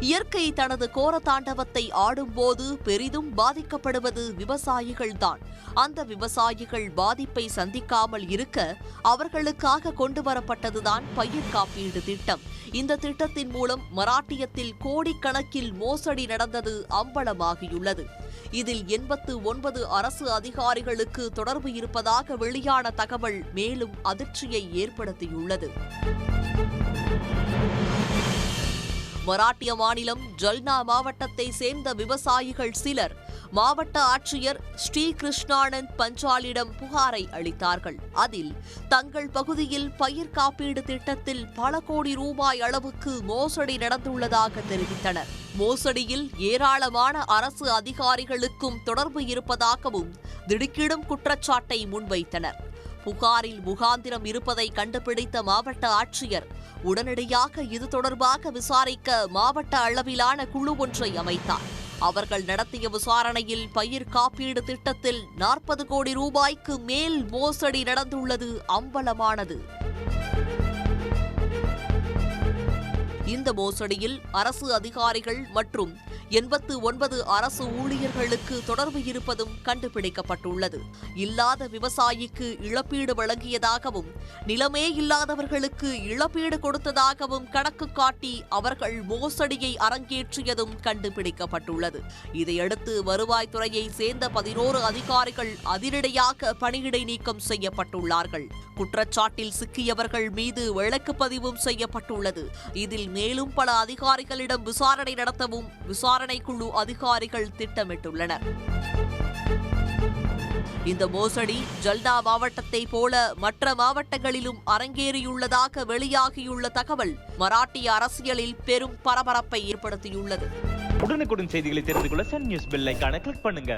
இயற்கை தனது கோர தாண்டவத்தை ஆடும்போது பெரிதும் பாதிக்கப்படுவது விவசாயிகள்தான். அந்த விவசாயிகள் பாதிப்பை சந்திக்காமல் இருக்க அவர்களுக்காக கொண்டு வரப்பட்டதுதான் பயிர் காப்பீடு திட்டம். இந்த திட்டத்தின் மூலம் மராட்டியத்தில் கோடிக்கணக்கில் மோசடி நடந்தது அம்பலமாகியுள்ளது. இதில் எண்பத்து ஒன்பது அரசு அதிகாரிகளுக்கு தொடர்பு இருப்பதாக வெளியான தகவல் மேலும் அதிர்ச்சியை ஏற்படுத்தியுள்ளது. மராட்டிய மாநிலம் ஜல்னா மாவட்டத்தை சேர்ந்த விவசாயிகள் சிலர் மாவட்ட ஆட்சியர் ஸ்ரீ கிருஷ்ணானந்த் பஞ்சாலிடம் புகாரை அளித்தார்கள். அதில் தங்கள் பகுதியில் பயிர் காப்பீடு திட்டத்தில் பல கோடி ரூபாய் அளவுக்கு மோசடி நடந்துள்ளதாக தெரிவித்தனர். மோசடியில் ஏராளமான அரசு அதிகாரிகளுக்கும் தொடர்பு இருப்பதாகவும் திடுக்கிடும் குற்றச்சாட்டை முன்வைத்தனர். புகாரில் முகாந்திரம் இருப்பதை கண்டுபிடித்த மாவட்ட ஆட்சியர் உடனடியாக இது தொடர்பாக விசாரிக்க மாவட்ட அளவிலான குழு ஒன்றை அமைத்தார். அவர்கள் நடத்திய விசாரணையில் பயிர் காப்பீடு திட்டத்தில் நாற்பது கோடி ரூபாய்க்கு மேல் மோசடி நடந்துள்ளது அம்பலமானது. இந்த மோசடியில் அரசு அதிகாரிகள் மற்றும் எண்பத்து ஒன்பது அரசு ஊழியர்களுக்கு தொடர்பு இருப்பதும் கண்டுபிடிக்கப்பட்டுள்ளது. இல்லாத விவசாயிக்கு இழப்பீடு வழங்கியதாகவும் நிலமே இல்லாதவர்களுக்கு இழப்பீடு கொடுத்ததாகவும் கணக்கு காட்டி அவர்கள் மோசடியை அரங்கேற்றியதும் கண்டுபிடிக்கப்பட்டுள்ளது. இதையடுத்து வருவாய்த்துறையை சேர்ந்த பதினோரு அதிகாரிகள் அதிரடியாக பணியிடை நீக்கம் செய்யப்பட்டுள்ளார்கள். குற்றச்சாட்டில் சிக்கியவர்கள் மீது வழக்கு பதிவும் செய்யப்பட்டுள்ளது. இதில் மேலும் பல அதிகாரிகளிடம் விசாரணை நடத்தவும் விசாரணை குழு அதிகாரிகள் திட்டமிட்டுள்ளனர். இந்த மோசடி ஜல்டா மாவட்டத்தை போல மற்ற மாவட்டங்களிலும் அரங்கேறியுள்ளதாக வெளியாகியுள்ள தகவல் மராட்டிய அரசியலில் பெரும் பரபரப்பை ஏற்படுத்தியுள்ளது. உடனுக்குடன் செய்திகளை தெரிந்து கொள்ள சன் நியூஸ் பெல்லைக்கான கிளிக் பண்ணுங்க.